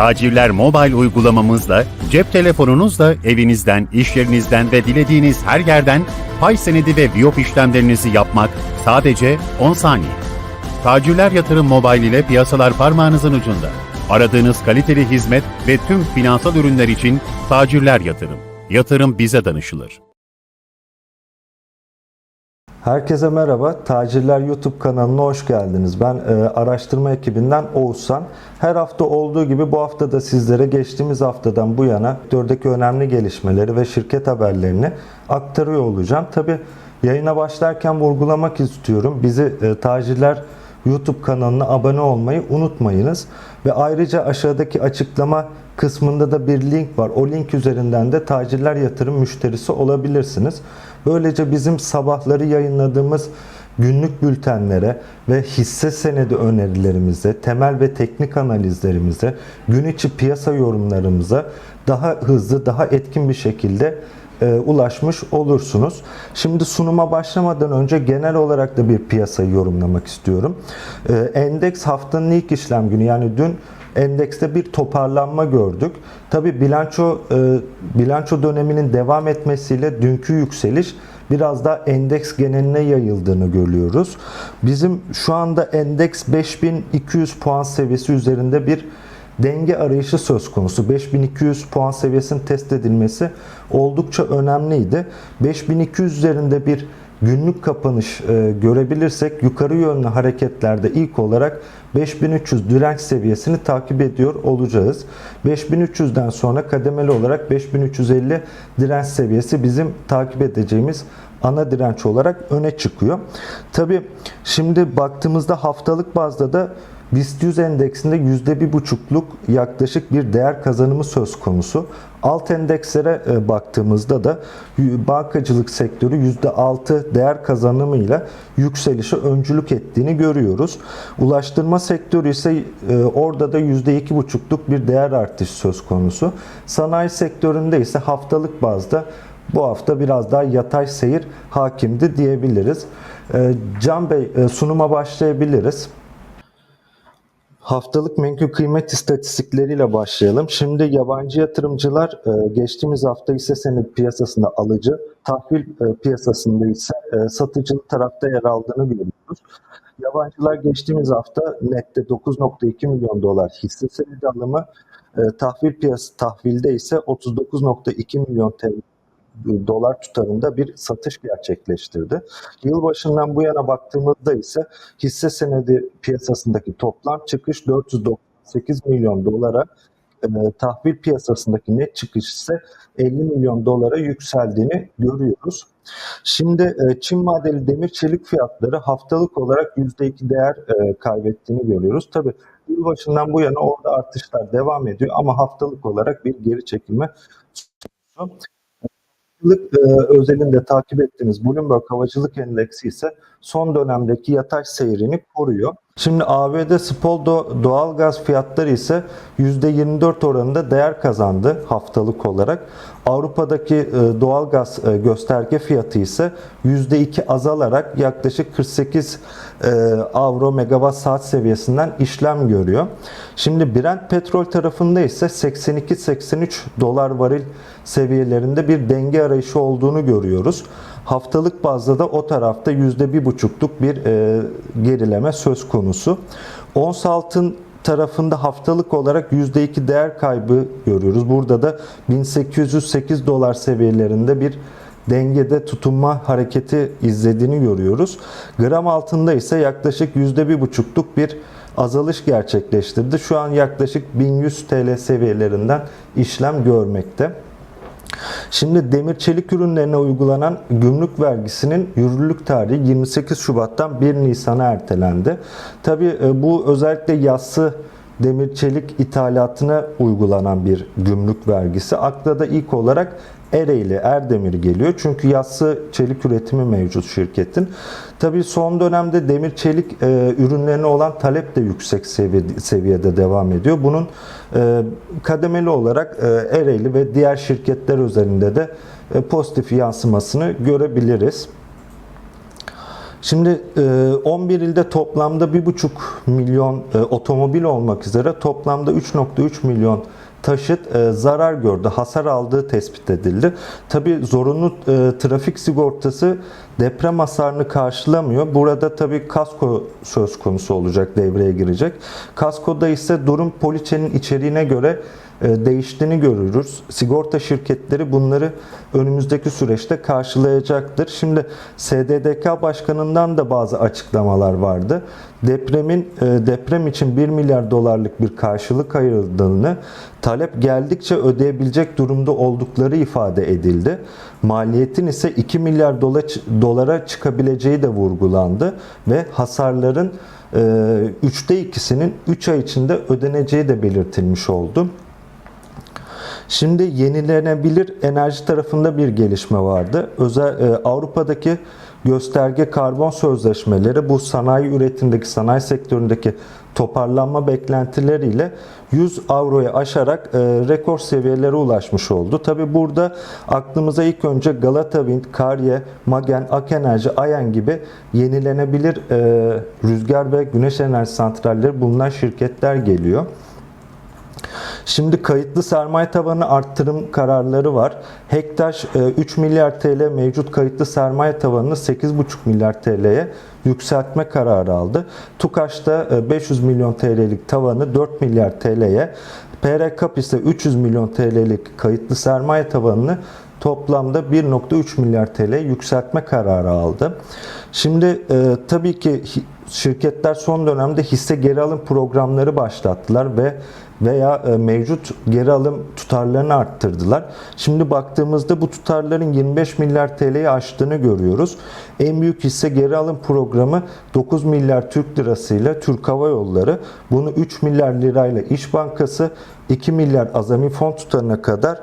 Tacirler Mobile uygulamamızla cep telefonunuzla evinizden, iş yerinizden ve dilediğiniz her yerden pay senedi ve Viyop işlemlerinizi yapmak sadece 10 saniye. Tacirler Yatırım Mobile ile piyasalar parmağınızın ucunda. Aradığınız kaliteli hizmet ve tüm finansal ürünler için Tacirler Yatırım. Yatırım bize danışılır. Herkese merhaba. Tacirler YouTube kanalına hoş geldiniz. Ben e, araştırma ekibinden Oğuzhan. Her hafta olduğu gibi bu hafta da sizlere geçtiğimiz haftadan bu yana sektördeki önemli gelişmeleri ve şirket haberlerini aktarıyor olacağım. Tabi yayına başlarken vurgulamak istiyorum. Bizi e, Tacirler YouTube kanalına abone olmayı unutmayınız. Ve ayrıca aşağıdaki açıklama kısmında da bir link var. O link üzerinden de tacirler yatırım müşterisi olabilirsiniz. Böylece bizim sabahları yayınladığımız günlük bültenlere ve hisse senedi önerilerimize, temel ve teknik analizlerimize, gün içi piyasa yorumlarımıza daha hızlı, daha etkin bir şekilde e, ulaşmış olursunuz. Şimdi sunuma başlamadan önce genel olarak da bir piyasayı yorumlamak istiyorum. E, endeks haftanın ilk işlem günü yani dün endekste bir toparlanma gördük. Tabi bilanço e, bilanço döneminin devam etmesiyle dünkü yükseliş biraz daha endeks geneline yayıldığını görüyoruz. Bizim şu anda endeks 5200 puan seviyesi üzerinde bir denge arayışı söz konusu. 5200 puan seviyesinin test edilmesi oldukça önemliydi. 5200 üzerinde bir günlük kapanış e, görebilirsek yukarı yönlü hareketlerde ilk olarak 5300 direnç seviyesini takip ediyor olacağız. 5300'den sonra kademeli olarak 5350 direnç seviyesi bizim takip edeceğimiz ana direnç olarak öne çıkıyor. Tabi şimdi baktığımızda haftalık bazda da BIST 100 endeksinde %1,5'luk yaklaşık bir değer kazanımı söz konusu. Alt endekslere e, baktığımızda da bankacılık sektörü %6 değer kazanımıyla yükselişe öncülük ettiğini görüyoruz. Ulaştırma sektörü ise e, orada da %2,5'luk bir değer artışı söz konusu. Sanayi sektöründe ise haftalık bazda bu hafta biraz daha yatay seyir hakimdi diyebiliriz. E, Can Bey sunuma başlayabiliriz. Haftalık menkul kıymet istatistikleriyle başlayalım. Şimdi yabancı yatırımcılar e, geçtiğimiz hafta ise senet piyasasında alıcı, tahvil e, piyasasında ise e, satıcı tarafta yer aldığını görüyoruz. Yabancılar geçtiğimiz hafta nette 9.2 milyon dolar hisse senedi alımı, tahvil piyasası tahvilde ise 39.2 milyon TL dolar tutarında bir satış gerçekleştirdi. Yılbaşından bu yana baktığımızda ise hisse senedi piyasasındaki toplam çıkış 498 milyon dolara, e, tahvil piyasasındaki net çıkış ise 50 milyon dolara yükseldiğini görüyoruz. Şimdi e, Çin vadeli demir çelik fiyatları haftalık olarak %2 değer e, kaybettiğini görüyoruz. Tabi yılbaşından bu yana orada artışlar devam ediyor ama haftalık olarak bir geri çekilme Havacılık e, özelinde takip ettiğimiz Bloomberg Havacılık Endeksi ise son dönemdeki yatay seyrini koruyor. Şimdi ABD spot doğal gaz fiyatları ise %24 oranında değer kazandı haftalık olarak. Avrupa'daki e, doğal gaz e, gösterge fiyatı ise %2 azalarak yaklaşık 48 e, avro megawatt saat seviyesinden işlem görüyor. Şimdi Brent petrol tarafında ise 82-83 dolar varil seviyelerinde bir denge arayışı olduğunu görüyoruz. Haftalık bazda da o tarafta %1,5'luk bir gerileme söz konusu. Ons altın tarafında haftalık olarak %2 değer kaybı görüyoruz. Burada da 1808 dolar seviyelerinde bir dengede tutunma hareketi izlediğini görüyoruz. Gram altında ise yaklaşık %1,5'luk bir azalış gerçekleştirdi. Şu an yaklaşık 1100 TL seviyelerinden işlem görmekte. Şimdi demir çelik ürünlerine uygulanan gümrük vergisinin yürürlük tarihi 28 Şubat'tan 1 Nisan'a ertelendi. Tabi e, bu özellikle yassı demir çelik ithalatına uygulanan bir gümrük vergisi. Akla da ilk olarak Ereğli, Erdemir geliyor. Çünkü yassı çelik üretimi mevcut şirketin. Tabii son dönemde demir çelik e, ürünlerine olan talep de yüksek seviyede, seviyede devam ediyor. Bunun e, kademeli olarak e, Ereğli ve diğer şirketler üzerinde de e, pozitif yansımasını görebiliriz. Şimdi e, 11 ilde toplamda 1,5 milyon e, otomobil olmak üzere toplamda 3.3 milyon taşıt e, zarar gördü, hasar aldığı tespit edildi. Tabi zorunlu e, trafik sigortası deprem hasarını karşılamıyor. Burada tabi kasko söz konusu olacak, devreye girecek. Kaskoda ise durum poliçenin içeriğine göre değiştiğini görürüz. Sigorta şirketleri bunları önümüzdeki süreçte karşılayacaktır. Şimdi SDDK Başkanı'ndan da bazı açıklamalar vardı. Depremin e, deprem için 1 milyar dolarlık bir karşılık ayrıldığını, talep geldikçe ödeyebilecek durumda oldukları ifade edildi. Maliyetin ise 2 milyar dola- dolara çıkabileceği de vurgulandı ve hasarların e, üçte ikisinin 3 ay içinde ödeneceği de belirtilmiş oldu. Şimdi yenilenebilir enerji tarafında bir gelişme vardı. Özel e, Avrupa'daki gösterge karbon sözleşmeleri bu sanayi üretimdeki sanayi sektöründeki toparlanma beklentileriyle 100 avroya aşarak e, rekor seviyelere ulaşmış oldu. Tabi burada aklımıza ilk önce Galata Wind, Karye, Magen, Akenerji, Ayen gibi yenilenebilir e, rüzgar ve güneş enerji santralleri bulunan şirketler geliyor. Şimdi kayıtlı sermaye tavanı arttırım kararları var. Hektaş e, 3 milyar TL mevcut kayıtlı sermaye tavanını 8,5 milyar TL'ye yükseltme kararı aldı. TUKAŞ'ta e, 500 milyon TL'lik tavanı 4 milyar TL'ye, PR Kap ise 300 milyon TL'lik kayıtlı sermaye tavanını toplamda 1.3 milyar TL yükseltme kararı aldı. Şimdi e, tabii ki şirketler son dönemde hisse geri alım programları başlattılar ve veya e, mevcut geri alım tutarlarını arttırdılar. Şimdi baktığımızda bu tutarların 25 milyar TL'yi aştığını görüyoruz. En büyük hisse geri alım programı 9 milyar Türk lirası ile Türk Hava Yolları. Bunu 3 milyar lirayla İş Bankası, 2 milyar azami fon tutarına kadar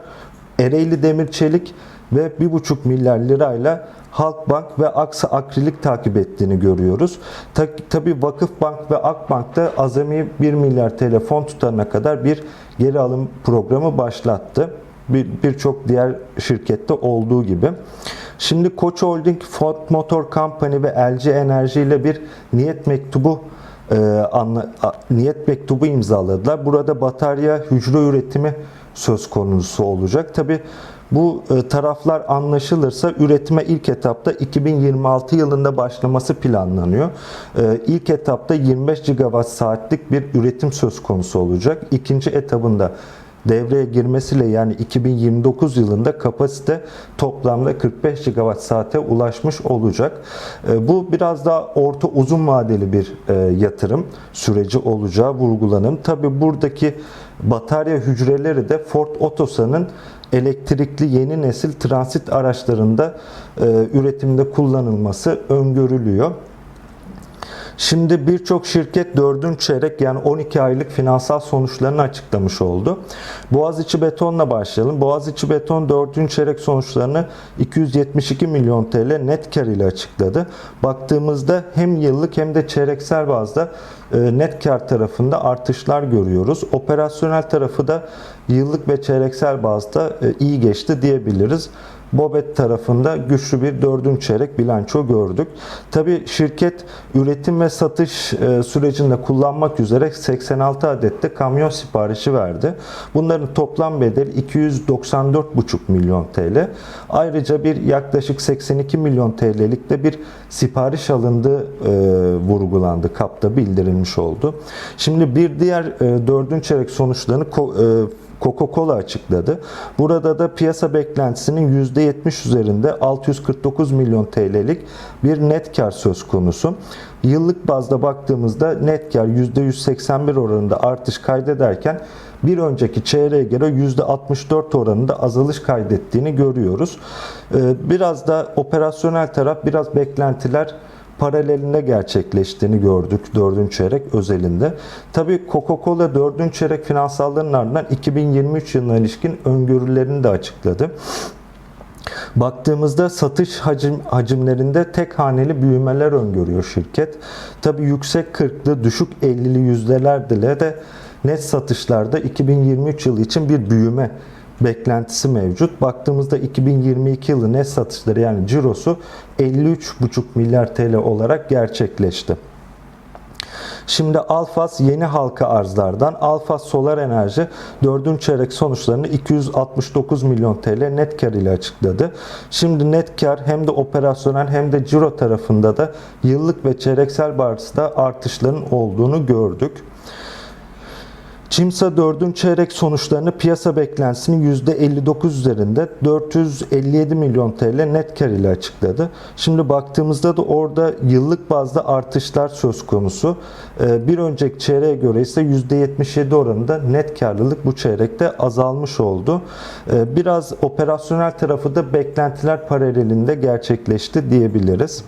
Ereğli Demir Çelik ve 1,5 milyar lirayla Halkbank ve Aksa Akrilik takip ettiğini görüyoruz. Ta, tabii Vakıfbank ve Akbank da azami 1 milyar TL fon tutarına kadar bir geri alım programı başlattı. Bir- Birçok diğer şirkette olduğu gibi. Şimdi Koç Holding, Ford Motor Company ve LG Enerji ile bir niyet mektubu e, anla- a- niyet mektubu imzaladılar. Burada batarya hücre üretimi söz konusu olacak. Tabi bu e, taraflar anlaşılırsa üretime ilk etapta 2026 yılında başlaması planlanıyor. E, İlk etapta 25 gigawatt saatlik bir üretim söz konusu olacak. İkinci etabında devreye girmesiyle yani 2029 yılında kapasite toplamda 45 gigawatt saate ulaşmış olacak. E, Bu biraz daha orta uzun vadeli bir yatırım süreci olacağı vurgulanım. Tabi buradaki batarya hücreleri de Ford Otosan'ın elektrikli yeni nesil transit araçlarında e, üretimde kullanılması öngörülüyor. Şimdi birçok şirket 4. çeyrek yani 12 aylık finansal sonuçlarını açıklamış oldu. Boğaziçi Beton'la başlayalım. Boğaziçi Beton 4. çeyrek sonuçlarını 272 milyon TL net kar ile açıkladı. Baktığımızda hem yıllık hem de çeyreksel bazda e, net kar tarafında artışlar görüyoruz. Operasyonel tarafı da yıllık ve çeyreksel bazda e, iyi geçti diyebiliriz. Bobet tarafında güçlü bir dördüncü çeyrek bilanço gördük. Tabi şirket üretim ve satış e, sürecinde kullanmak üzere 86 adette kamyon siparişi verdi. Bunların toplam bedeli 294,5 milyon TL. Ayrıca bir yaklaşık 82 milyon TL'lik de bir sipariş alındığı e, vurgulandı. Kapta bildirilmiş oldu. Şimdi bir diğer e, dördüncü çeyrek sonuçlarını e, Coca-Cola açıkladı. Burada da piyasa beklentisinin %70 üzerinde 649 milyon TL'lik bir net kar söz konusu. Yıllık bazda baktığımızda net kar %181 oranında artış kaydederken bir önceki çeyreğe göre %64 oranında azalış kaydettiğini görüyoruz. Ee, Biraz da operasyonel taraf, biraz beklentiler paralelinde gerçekleştiğini gördük 4. çeyrek özelinde. Tabii Coca-Cola 4. çeyrek finansallarının ardından 2023 yılına ilişkin öngörülerini de açıkladı. Baktığımızda satış hacim, hacimlerinde tek haneli büyümeler öngörüyor şirket. Tabii yüksek 40'lı, düşük 50'li yüzdelerde de net satışlarda 2023 yılı için bir büyüme beklentisi mevcut. Baktığımızda 2022 yılı net satışları yani cirosu 53,5 milyar TL olarak gerçekleşti. Şimdi Alfas yeni halka arzlardan Alfas Solar Enerji 4. çeyrek sonuçlarını 269 milyon TL net kar ile açıkladı. Şimdi net kar hem de operasyonel hem de ciro tarafında da yıllık ve çeyreksel bazda artışların olduğunu gördük. Çimsa 4. çeyrek sonuçlarını piyasa beklentisinin %59 üzerinde 457 milyon TL net kar ile açıkladı. Şimdi baktığımızda da orada yıllık bazda artışlar söz konusu. Ee, Bir önceki çeyreğe göre ise %77 oranında net karlılık bu çeyrekte azalmış oldu. Ee, Biraz operasyonel tarafı da beklentiler paralelinde gerçekleşti diyebiliriz.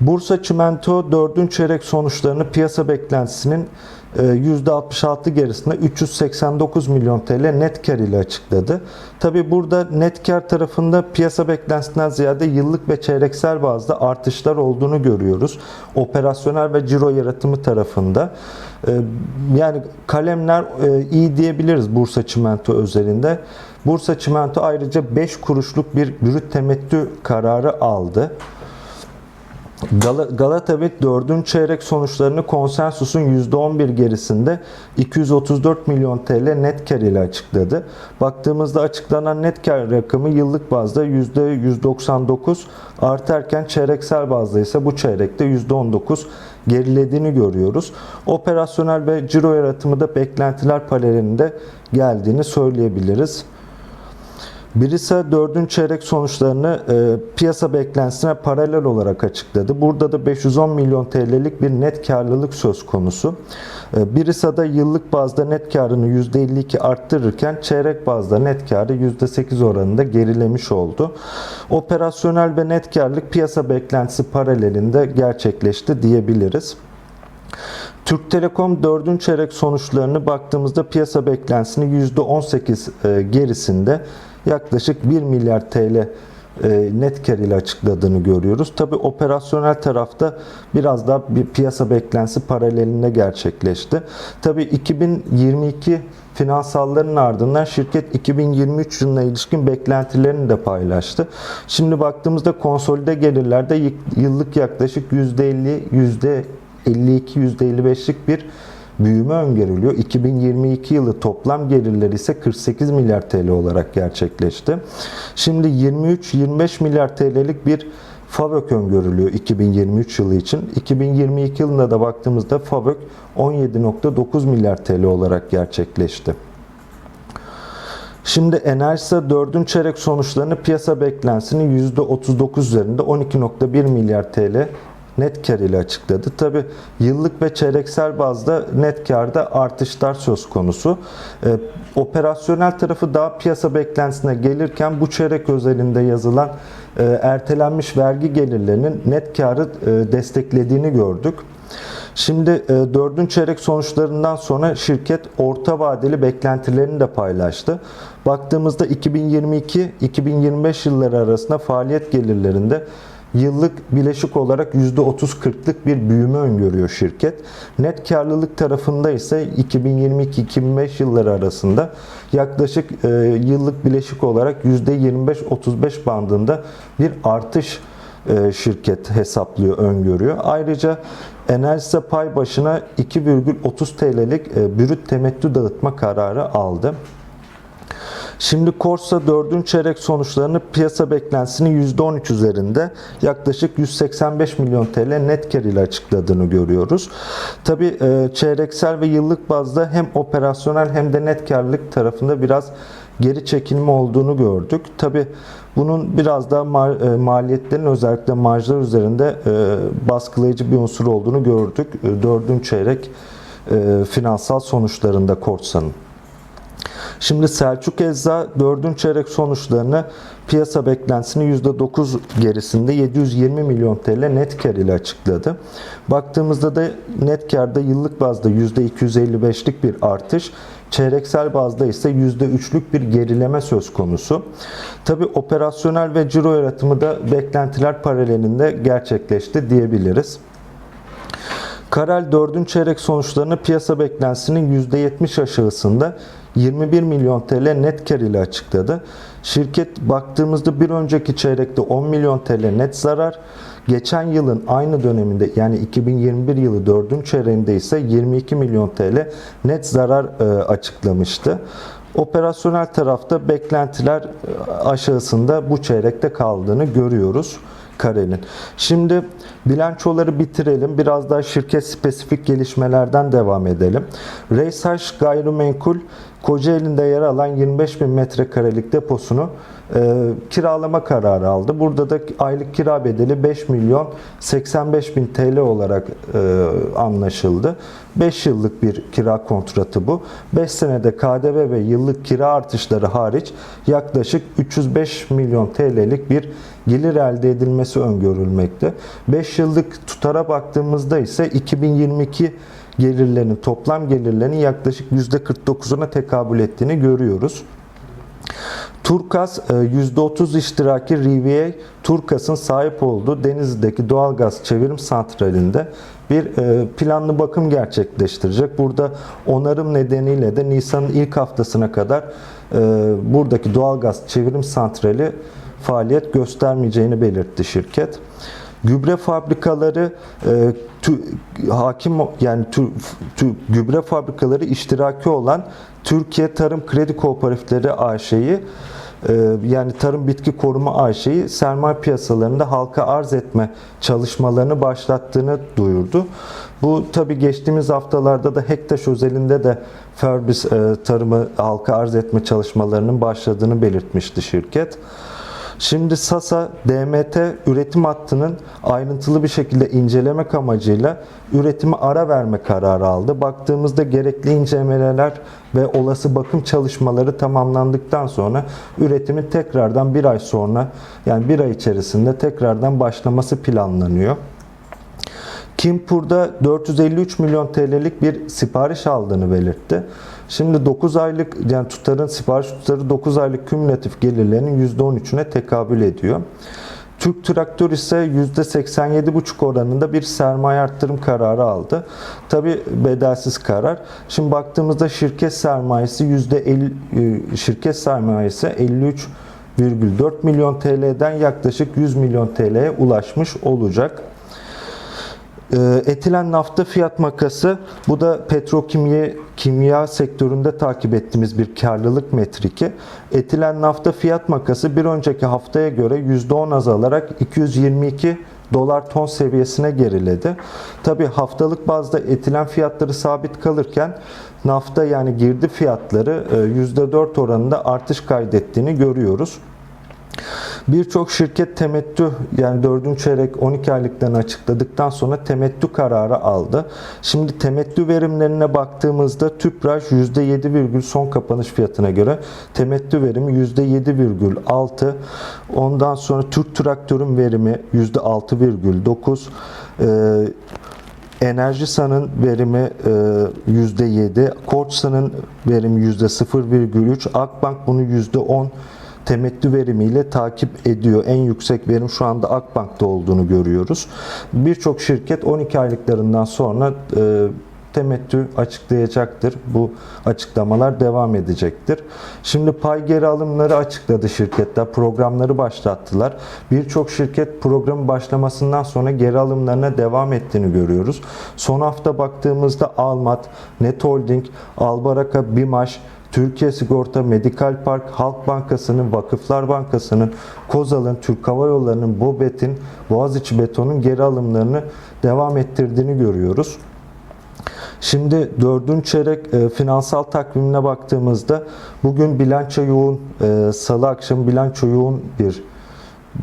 Bursa Çimento 4. çeyrek sonuçlarını piyasa beklentisinin %66 gerisinde 389 milyon TL net kar ile açıkladı. Tabi burada net kar tarafında piyasa beklentisinden ziyade yıllık ve çeyreksel bazda artışlar olduğunu görüyoruz. Operasyonel ve ciro yaratımı tarafında. E, Yani kalemler e, iyi diyebiliriz Bursa Çimento özelinde. Bursa Çimento ayrıca 5 kuruşluk bir brüt temettü kararı aldı. Gal- Galatabet 4. çeyrek sonuçlarını konsensusun %11 gerisinde 234 milyon TL net kar ile açıkladı. Baktığımızda açıklanan net kar rakamı yıllık bazda %199 artarken çeyreksel bazda ise bu çeyrekte %19 gerilediğini görüyoruz. Operasyonel ve ciro yaratımı da beklentiler paralelinde geldiğini söyleyebiliriz. Birisa 4. çeyrek sonuçlarını e, piyasa beklentisine paralel olarak açıkladı. Burada da 510 milyon TL'lik bir net karlılık söz konusu. E, Birisa'da yıllık bazda net karını %52 arttırırken çeyrek bazda net karı %8 oranında gerilemiş oldu. Operasyonel ve net karlılık piyasa beklentisi paralelinde gerçekleşti diyebiliriz. Türk Telekom 4. çeyrek sonuçlarını baktığımızda piyasa beklentisini %18 e, gerisinde yaklaşık 1 milyar TL e, net kar ile açıkladığını görüyoruz. Tabi operasyonel tarafta biraz daha bir piyasa beklentisi paralelinde gerçekleşti. Tabi 2022 finansalların ardından şirket 2023 yılına ilişkin beklentilerini de paylaştı. Şimdi baktığımızda konsolide gelirlerde yıllık yaklaşık %50 %52-%55'lik bir büyüme öngörülüyor. 2022 yılı toplam gelirleri ise 48 milyar TL olarak gerçekleşti. Şimdi 23-25 milyar TL'lik bir FAVÖK öngörülüyor 2023 yılı için. 2022 yılında da baktığımızda FAVÖK 17.9 milyar TL olarak gerçekleşti. Şimdi Enerjisa 4. çeyrek sonuçlarını piyasa beklentisinin %39 üzerinde 12.1 milyar TL net kar ile açıkladı. Tabi yıllık ve çeyreksel bazda net karda artışlar söz konusu. Ee, operasyonel tarafı daha piyasa beklentisine gelirken bu çeyrek özelinde yazılan e, ertelenmiş vergi gelirlerinin net karı e, desteklediğini gördük. Şimdi e, 4. çeyrek sonuçlarından sonra şirket orta vadeli beklentilerini de paylaştı. Baktığımızda 2022-2025 yılları arasında faaliyet gelirlerinde yıllık bileşik olarak %30-40'lık bir büyüme öngörüyor şirket. Net karlılık tarafında ise 2022-2025 yılları arasında yaklaşık e, yıllık bileşik olarak %25-35 bandında bir artış e, şirket hesaplıyor, öngörüyor. Ayrıca Enerjisa pay başına 2,30 TL'lik e, brüt temettü dağıtma kararı aldı. Şimdi Korsa 4. çeyrek sonuçlarını piyasa beklentisinin %13 üzerinde yaklaşık 185 milyon TL net kar ile açıkladığını görüyoruz. Tabi çeyreksel ve yıllık bazda hem operasyonel hem de net karlılık tarafında biraz geri çekilme olduğunu gördük. Tabi bunun biraz daha e, maliyetlerin özellikle marjlar üzerinde e, baskılayıcı bir unsur olduğunu gördük. 4. çeyrek e, finansal sonuçlarında Korsa'nın. Şimdi Selçuk Ecza 4. çeyrek sonuçlarını piyasa beklentisini %9 gerisinde 720 milyon TL net kar ile açıkladı. Baktığımızda da net karda yıllık bazda %255'lik bir artış, çeyreksel bazda ise %3'lük bir gerileme söz konusu. Tabi operasyonel ve ciro yaratımı da beklentiler paralelinde gerçekleşti diyebiliriz. Karel 4. çeyrek sonuçlarını piyasa beklentisinin %70 aşağısında 21 milyon TL net kar ile açıkladı. Şirket baktığımızda bir önceki çeyrekte 10 milyon TL net zarar, geçen yılın aynı döneminde yani 2021 yılı 4. çeyreğinde ise 22 milyon TL net zarar e, açıklamıştı. Operasyonel tarafta beklentiler e, aşağısında bu çeyrekte kaldığını görüyoruz. Karel'in. Şimdi bilançoları bitirelim. Biraz daha şirket spesifik gelişmelerden devam edelim. Reysaş Gayrimenkul Kocaeli'nde yer alan 25 bin metrekarelik deposunu e, kiralama kararı aldı. Burada da aylık kira bedeli 5 milyon 85 bin TL olarak e, anlaşıldı. 5 yıllık bir kira kontratı bu. 5 senede KDV ve yıllık kira artışları hariç yaklaşık 305 milyon TL'lik bir gelir elde edilmesi öngörülmekte. 5 yıllık tutara baktığımızda ise 2022 gelirlerinin toplam gelirlerinin yaklaşık %49'una tekabül ettiğini görüyoruz. Turkas e, %30 iştiraki Rivier Turkas'ın sahip olduğu Denizli'deki doğalgaz çevirim santralinde bir e, planlı bakım gerçekleştirecek. Burada onarım nedeniyle de Nisan'ın ilk haftasına kadar e, buradaki doğalgaz çevirim santrali faaliyet göstermeyeceğini belirtti şirket. Gübre fabrikaları e, tü, hakim yani tü, tü, gübre fabrikaları iştiraki olan Türkiye Tarım Kredi Kooperatifleri AŞ'yi e, yani Tarım Bitki Koruma AŞ'yi sermaye piyasalarında halka arz etme çalışmalarını başlattığını duyurdu. Bu tabi geçtiğimiz haftalarda da Hektaş özelinde de Ferbis e, tarımı halka arz etme çalışmalarının başladığını belirtmişti şirket. Şimdi Sasa DMT üretim hattının ayrıntılı bir şekilde incelemek amacıyla üretimi ara verme kararı aldı. Baktığımızda gerekli incelemeler ve olası bakım çalışmaları tamamlandıktan sonra üretimin tekrardan bir ay sonra yani bir ay içerisinde tekrardan başlaması planlanıyor. Kimpur'da 453 milyon TL'lik bir sipariş aldığını belirtti. Şimdi 9 aylık yani tutarın sipariş tutarı 9 aylık kümülatif gelirlerinin %13'üne tekabül ediyor. Türk Traktör ise %87,5 oranında bir sermaye arttırım kararı aldı. Tabi bedelsiz karar. Şimdi baktığımızda şirket sermayesi %50 e, şirket sermayesi 53,4 milyon TL'den yaklaşık 100 milyon TL'ye ulaşmış olacak. Ee, Etilen nafta fiyat makası bu da petrokimya kimya sektöründe takip ettiğimiz bir karlılık metriki. Etilen nafta fiyat makası bir önceki haftaya göre %10 azalarak 222 dolar ton seviyesine geriledi. Tabi haftalık bazda etilen fiyatları sabit kalırken nafta yani girdi fiyatları %4 oranında artış kaydettiğini görüyoruz. Birçok şirket temettü yani 4. çeyrek 12 aylıklarını açıkladıktan sonra temettü kararı aldı. Şimdi temettü verimlerine baktığımızda Tüpraş %7, son kapanış fiyatına göre temettü verimi %7,6. Ondan sonra Türk Traktör'ün verimi %6,9. Ee, Enerjisa'nın verimi e, %7, Koçsa'nın verimi %0,3, Akbank bunu %10 temettü verimiyle takip ediyor. En yüksek verim şu anda Akbank'ta olduğunu görüyoruz. Birçok şirket 12 aylıklarından sonra e, temettü açıklayacaktır. Bu açıklamalar devam edecektir. Şimdi pay geri alımları açıkladı şirketler. Programları başlattılar. Birçok şirket programın başlamasından sonra geri alımlarına devam ettiğini görüyoruz. Son hafta baktığımızda Almat, Net Holding, Albaraka, Bimaş, Türkiye Sigorta, Medikal Park, Halk Bankası'nın, Vakıflar Bankası'nın, Kozal'ın, Türk Hava Yolları'nın, Bobet'in, Boğaziçi Beton'un geri alımlarını devam ettirdiğini görüyoruz. Şimdi dördüncü çeyrek e, finansal takvimine baktığımızda bugün bilanço yoğun, e, salı akşam bilanço yoğun bir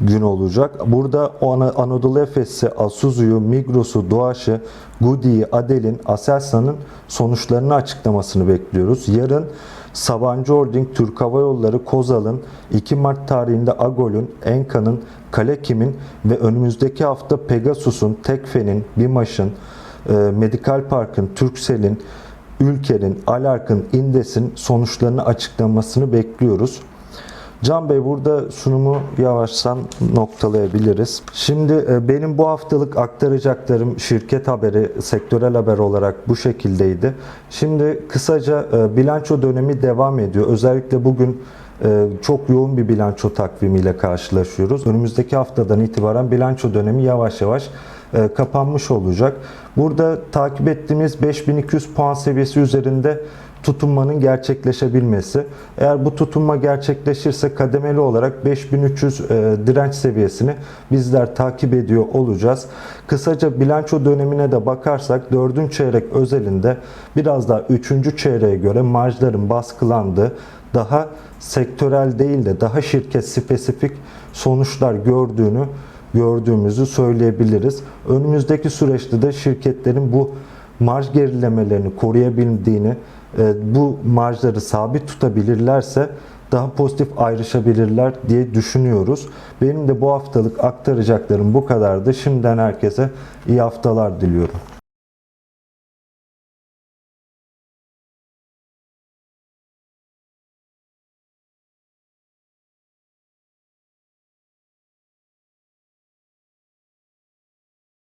gün olacak. Burada Anadolu Efes'i, Asuzu'yu, Migros'u, Doğaç'ı, Goody'yi, Adel'in, Aselsan'ın sonuçlarını açıklamasını bekliyoruz. Yarın Sabancı Holding, Türk Hava Yolları, Kozal'ın, 2 Mart tarihinde Agol'ün, Enka'nın, Kalekim'in ve önümüzdeki hafta Pegasus'un, Tekfe'nin, Bimaş'ın, e, Medikal Park'ın, Turkcell'in, Ülker'in, Alark'ın, Indes'in sonuçlarını açıklamasını bekliyoruz. Can Bey burada sunumu yavaştan noktalayabiliriz. Şimdi e, benim bu haftalık aktaracaklarım şirket haberi, sektörel haber olarak bu şekildeydi. Şimdi kısaca e, bilanço dönemi devam ediyor. Özellikle bugün e, çok yoğun bir bilanço takvimiyle karşılaşıyoruz. Önümüzdeki haftadan itibaren bilanço dönemi yavaş yavaş kapanmış olacak. Burada takip ettiğimiz 5200 puan seviyesi üzerinde tutunmanın gerçekleşebilmesi. Eğer bu tutunma gerçekleşirse kademeli olarak 5300 e, direnç seviyesini bizler takip ediyor olacağız. Kısaca bilanço dönemine de bakarsak 4. çeyrek özelinde biraz daha 3. çeyreğe göre marjların baskılandığı, daha sektörel değil de daha şirket spesifik sonuçlar gördüğünü gördüğümüzü söyleyebiliriz. Önümüzdeki süreçte de şirketlerin bu marj gerilemelerini koruyabildiğini, bu marjları sabit tutabilirlerse daha pozitif ayrışabilirler diye düşünüyoruz. Benim de bu haftalık aktaracaklarım bu kadardı. Şimdiden herkese iyi haftalar diliyorum.